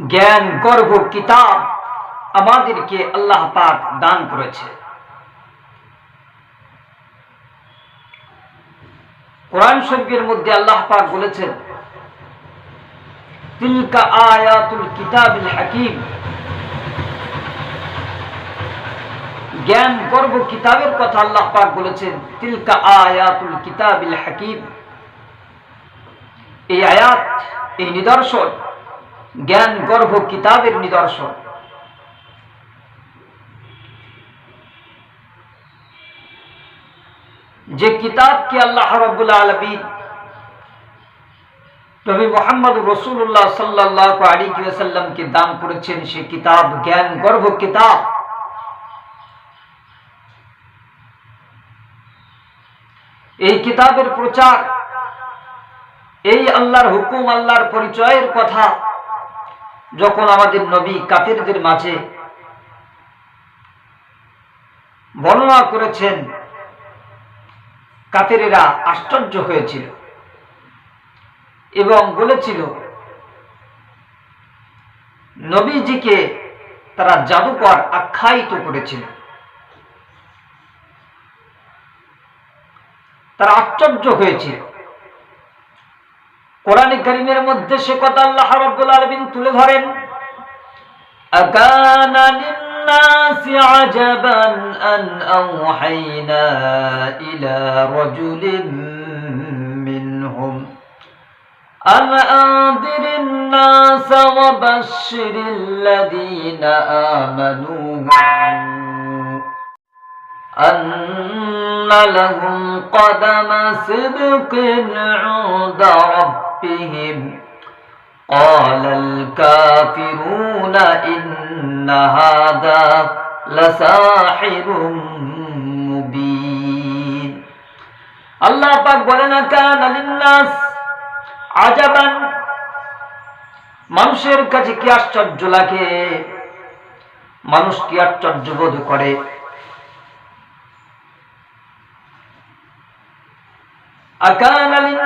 জ্ঞান গর্ভ কিতাব আমাদেরকে আল্লাহ পাক দান করেছে। কোরআন শরীফের মধ্যে আল্লাহ পাক বলেছেন, তিলকা আয়াতুল কিতাবিল হাকিম। জ্ঞান, গর্ব, কিতাবের কথা আল্লাহ পাক বলেছেন, তিলকা আয়াতুল কিতাবিল হাকিম। এই আয়াত, এই নিদর্শন জ্ঞান গর্ভ কিতাবের নিদর্শন। যে কিতাবকে আল্লাহ রব্বুল আলমিন নবী মোহাম্মদ রসুল্লাহ সাল্লাহ আলী সাল্লামকে দান করেছেন, সে কিতাব জ্ঞান গর্ভ কিতাব। এই কিতাবের প্রচার, এই আল্লাহর হুকুম, আল্লাহর পরিচয়ের কথা যখন আমাদের নবী কাফিরদের মাঝে বর্ণনা করেছেন, কাফেরেরা আশ্চর্য হয়েছিল এবং বলেছিল, নবীজিকে তারা জাদুকর আখ্যায়িত করেছিল। তারা আশ্চর্য হয়েছিল। কোরআন করিমের মধ্যে সে কথা আল্লাহ রাব্বুল আলামিন তুলে ধরেন আকানা লিন-নাসি আজাবান আন আওহাইনা ইলা রাজুলিন মিনহুম أن أنذر الناس وبشر الذين آمنوا أن لهم قدم صدق عند ربهم قال الكافرون إن هذا لساحر مبين الله পাক বলেন কান লিন্নাস আজাবান মানুষের কাছে কি আশ্চর্য লাগে মানুষ কি আশ্চর্য বোধ করে أكان للناس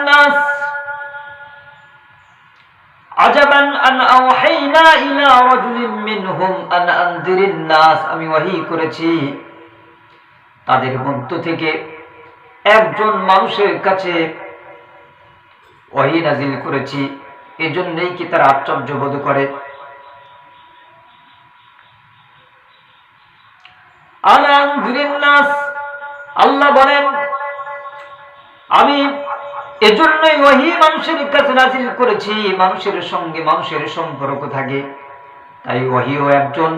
ওয়াহি তাদের মধ্য থেকে একজন মানুষের কাছে ওয়াহি নাজিল করেছি। এজন্যই কি তারা আশ্চর্যবোধ করে? আল্লাহ বলেন, আমি এজন্যই ওহি মানুষের কাছে নাজিল করেছি, মানুষের সঙ্গে মানুষের সম্পর্ক থাকে। তাই ওহিও একজন।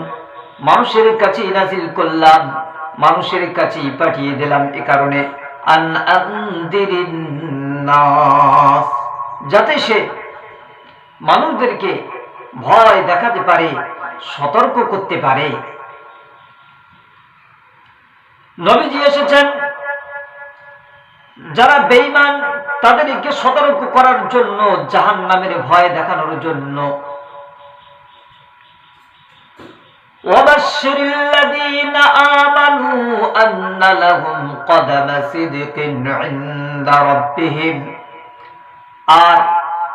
মানুষের কাছেই নাজিল করলাম, মানুষের কাছেই পাঠিয়ে দিলাম এ কারণে। যাতে সে মানুষদেরকে ভয় দেখাতে পারে, সতর্ক করতে পারে। নবীজি এসেছেন। যারা বেঈমান তাদেরকে সতর্ক করার জন্য জাহান নামের ভয় দেখানোর জন্য وبشر الذين آمنوا أن لهم قدم صدق عند ربهم আর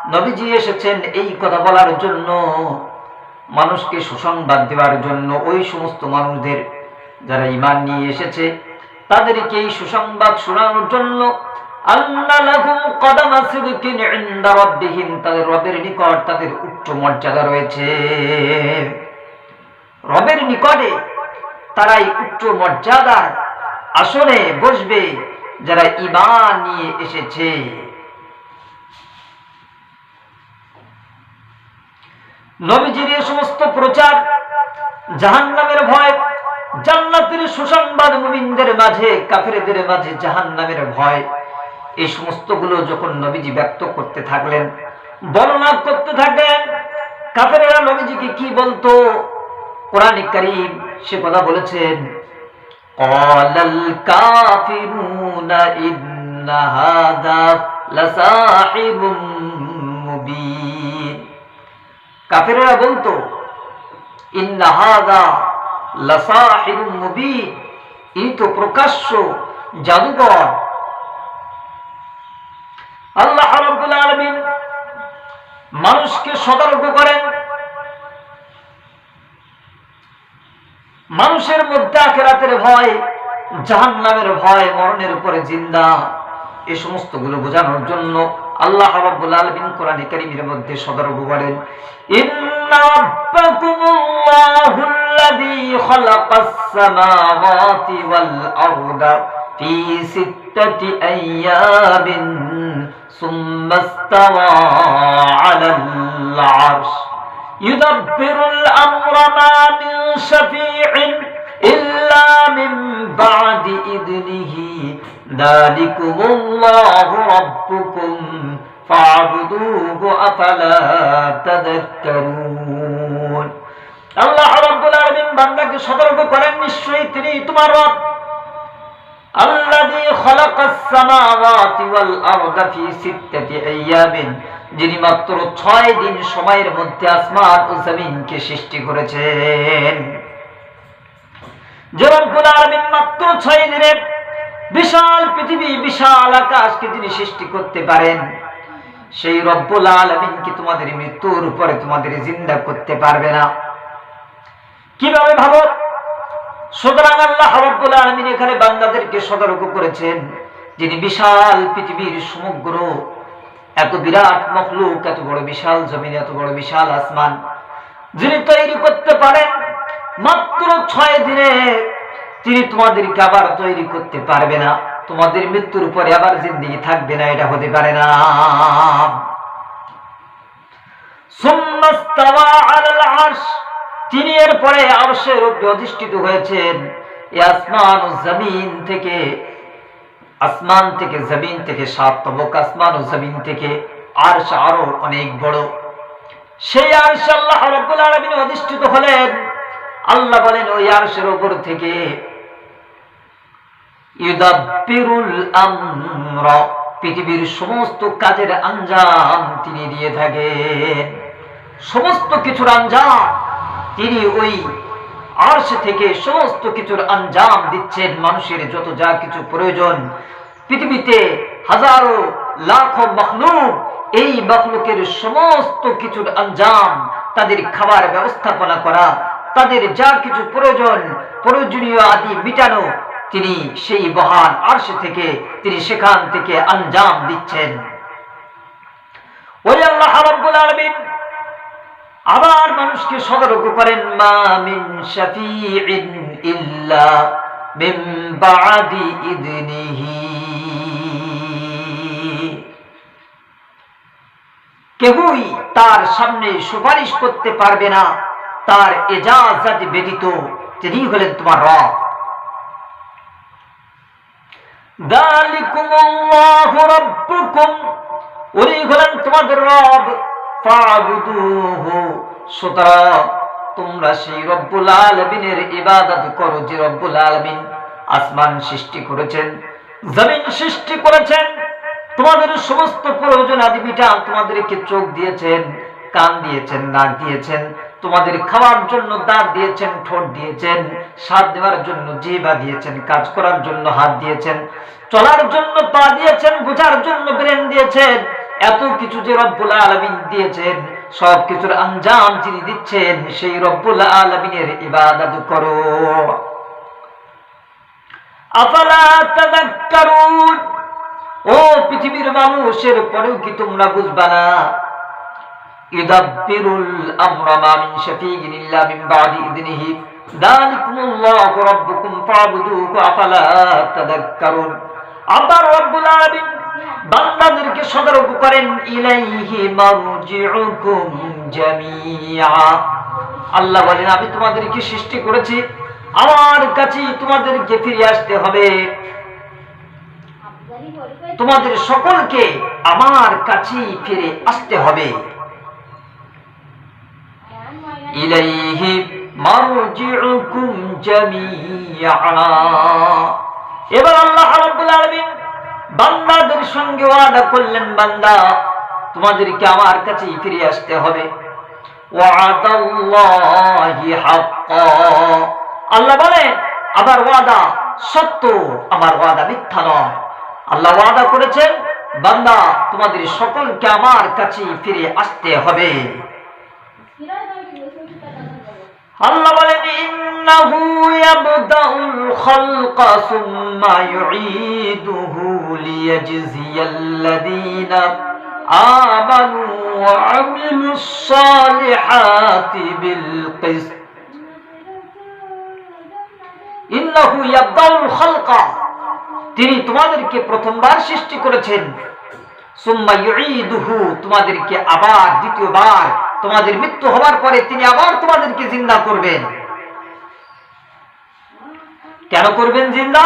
নবীজি এসেছেন এই কথা বলার জন্য মানুষকে সুসংবাদ দেওয়ার জন্য ওই সমস্ত মানুষদের যারা ইমান নিয়ে এসেছে তাদেরকে এই সুসংবাদ শোনানোর জন্য রবের নিকট তাদের উচ্চ মর্যাদা রয়েছে। রবের নিকটে উচ্চ আসনে বসবে, যারা ইমান নিয়ে এসেছে। নবীজির সমস্ত প্রচার জাহান্নামের ভয় জান্নাতের সুসংবাদ মুমিনদের মাঝে, কাফেরদের মাঝে জাহান্নামের ভয়। এই সমস্তগুলো যখন নবীজি ব্যক্ত করতে থাকলেন, বর্ণনা করতে থাকলেন, কাফেরেরা নবীজিকে কি বলতো? কোরআন করিম সে কথা বলেছেন অলাল কাফিরুনা ইন্না হাদা লাসাহিবুম মুবিন। কাফেরেরা বলতো, ইন্না হাদা মানুষকে সতর্ক করেন। মানুষের মধ্যে আখেরাতের ভয়, জাহান্নামের ভয়, মরণের উপরে জিন্দা, এ সমস্তগুলো বোঝানোর জন্য আল্লাহ রাব্বুল আলামিন কোরআনে কারীমের মধ্যে সদর্ভ বলেন, ইন্না রাব্বাকুমুল্লাহু আল্লাযী খালাকাস সামাওয়াতি ওয়াল আরদা ফি সিত্তাতি আইয়ামিন সুম্মা ইস্তাওয়া আলাল আরশ। ইউদাব্বিরুল আমরা মা মিন শাফিঈন ইল্লা মিন বাদি ইদনিহি। দালিকুমুল্লাহু রাব্বুকুম فاعبدوه أفلا تذكرون আল্লাহ রাব্বুল আলামিন বান্দাকে সতর্ক করেন নিশ্চয়ই তিনি তোমার রব আল্লাযী খালাকাস সামাওয়াতি ওয়াল আরদা ফি সিত্তাতি আইয়ামিন যিনি মাত্র ছয় দিন সময়ের মধ্যে আসমান ও জমিনকে সৃষ্টি করেছেন যে রব্বুল আলামিন মাত্র ছয় দিনে বিশাল পৃথিবী বিশাল আকাশকে যিনি সৃষ্টি করতে পারেন সেই রব্বুল আলামিন কি তোমাদের মৃত্যুর উপরে তোমাদের জিন্দা করতে পারবে না? কীভাবে ভাবো? সুতরাং আল্লাহ রব্বুল আলামিন এখানে বান্দাদেরকে সতর্ক করেছেন যিনি বিশাল পৃথিবীর সমগ্র এত বিরাট মখলুক, এত বড় বিশাল জমিন, এত বড় বিশাল আসমান, যিনি তৈরি করতে পারেন, মাত্র ছয় দিনে তিনি তোমাদেরকে আবার তৈরি করতে পারবে না। তোমাদের মৃত্যুর পরে আবার জিন্দিগি থাকবে না, এটা হতে পারে না। তিনি এর পরে আরশের উপরে অধিষ্ঠিত হয়েছেন। আসমান ও জমিন থেকে, আসমান থেকে জমিন থেকে সাত তবক, আসমান ও জমিন থেকে আরশ আরও অনেক বড়। সেই আরশ আল্লাহ রাব্বুল আলামিন অধিষ্ঠিত হলেন। আল্লাহ বলেন, ওই আরশের উপর থেকে পৃথিবীর সমস্ত কাজের আঞ্জাম তিনি দিয়ে থাকেন। সমস্ত কিছুর আঞ্জাম তিনি ওই আরশ থেকে সমস্ত কিছুর আঞ্জাম দিচ্ছেন মানুষের যত যা কিছু প্রয়োজন। পৃথিবীতে হাজারো লাখো মখলুক এই মখলুকের সমস্ত কিছুর আঞ্জাম তাদের খাবার ব্যবস্থাপনা করা, তাদের যা কিছু প্রয়োজন, প্রয়োজনীয় আদি মিটানো তিনি সেই মহান আরশ থেকে, তিনি সেখান থেকে আঞ্জাম দিচ্ছেন। ওই আল্লাহ রাব্বুল আলামিন, আবার মানুষকে সতর্ক করেন, মা মিন ইল্লা মিন বাদি ইদনিহি। কেহই তার সামনে সুপারিশ করতে পারবে না, তার এজাজত ব্যতীত তিনি হলেন তোমার রব। করো যে আসমান সৃষ্টি করেছেন, জমিন সৃষ্টি করেছেন। তোমাদের সমস্ত প্রয়োজন আদি মিটান তোমাদেরকে চোখ দিয়েছেন, কান দিয়েছেন, নাক দিয়েছেন। তোমাদের খাওয়ার জন্য দাঁত দিয়েছেন, ঠোঁট দিয়েছেন, স্বাদ দেওয়ার জন্য জিবা দিয়েছেন, কাজ করার জন্য হাত দিয়েছেন, চলার জন্য পা দিয়েছেন, বোঝার জন্য ব্রেন দিয়েছেন, এত কিছু যে রব্বুল আলমিন দিয়েছেন, সব কিছুর আঞ্জাম যিনি দিচ্ছেন, সেই রব্বুল আলমিনের ইবাদত করো। ও পৃথিবীর মানুষের পরেও কি তোমরা বুঝবা না? আবার রব্বুল আলামিন বান্দাদেরকে সতর্ক করেন, ইলাইহি মারজিউকুম আল্লাহ বলেন, আমি তোমাদেরকে সৃষ্টি করেছি, আমার কাছে তোমাদেরকে ফিরে আসতে হবে। তোমাদের সকলকে আমার কাছে ফিরে আসতে হবে। ইলাইহি মারজিউকুম জামিআ। এবার আল্লাহ রাব্বুল আলামিন বান্দাদের সঙ্গে ওয়াদা করলেন, বান্দা, তোমাদেরকে আমার কাছে ফিরে আসতে হবে। ওয়াদাল্লাহি হাক্কা। আল্লাহ বলেন আবার ওয়াদা সত্য, আমার ওয়াদা মিথ্যা নয়। আল্লাহ ওয়াদা করেছেন, বান্দা, তোমাদের সকলকে আমার কাছে ফিরে আসতে হবে। আল্লাহ বলেন, ইন্নাহু ইয়াবদাউল খালকা সুম্মা ইউঈদুহু লিয়াজজিয়াল্লাযীনা আমানু ওয়া আমিলুস সালিহাতি বিল কিসত ইন্নাহু ইয়াবদাউল খালকা। তিনি তোমাদেরকে প্রথমবার সৃষ্টি করেছেন। সুম্মা ইউঈদুহু, তোমাদেরকে আবার দ্বিতীয়বার তোমাদের মৃত্যু হওয়ার পরে তিনি আবার তোমাদেরকে জিন্দা করবেন। কেন করবেন জিন্দা?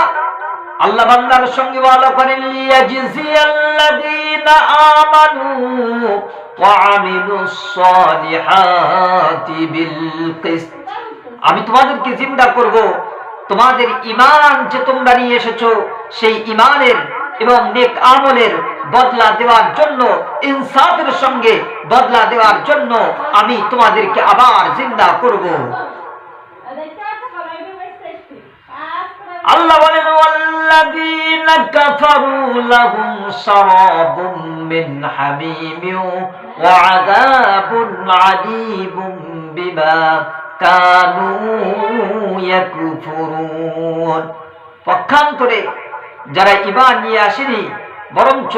আল্লাহ বান্দার সঙ্গে ওয়াদা করেন আমি তোমাদেরকে জিন্দা করব। তোমাদের ইমান যে তোমরা নিয়ে এসেছ, সেই ইমানের এবং নেক আমলের বদলা দেওয়ার জন্য, ইনসাফের সঙ্গে বদলা দেওয়ার জন্য আমি তোমাদেরকে আবার জিন্দা করব। আল্লাহ বলেন, ওয়াল্লাযীনা কাফারু লাহুম শারাবুম মিন হামিমিন ওয়া আযাবুন আলীমুম বিমা কানু ইয়াকফুরুন। পক্ষান্তরে যারা ঈমান নিয়ে আসেনি, বরঞ্চ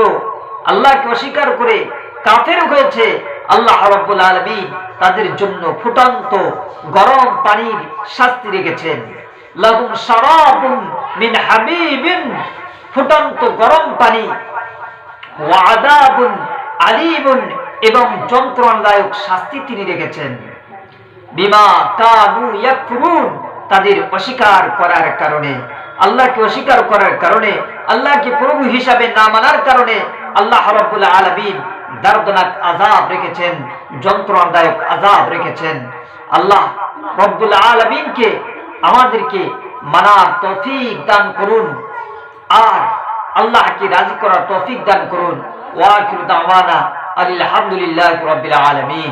আল্লাহকে অস্বীকার করে কাফের হয়েছে, আল্লাহ রাব্বুল আলামিন তাদের জন্য ফুটন্ত গরম পানির শাস্তি রেখেছেন। মিন হাবিবিন গরম পানি ওয়া আযাবুন আলীমুন এবং যন্ত্রণাদায়ক শাস্তি তিনি রেখেছেন। বিমা কানু ইয়াকফুরুন, তাদের অস্বীকার করার কারণে। আল্লাহকে অস্বীকার করার কারণে, আল্লাহকে প্রভু হিসাবে না মানার কারণে আল্লাহ রাব্বুল আলামিন দর্দনাক আযাব রেখেছেন, যন্ত্রণাদায়ক আযাব রেখেছেন। আল্লাহ রব্বুল আলামিনকে আমাদেরকে মানার তৌফিক দান করুন, আর আল্লাহকে রাজি করার তৌফিক দান করুন। ওয়া আখিরু দাওয়ানা আলহামদুলিল্লাহি রাব্বিল আলামিন।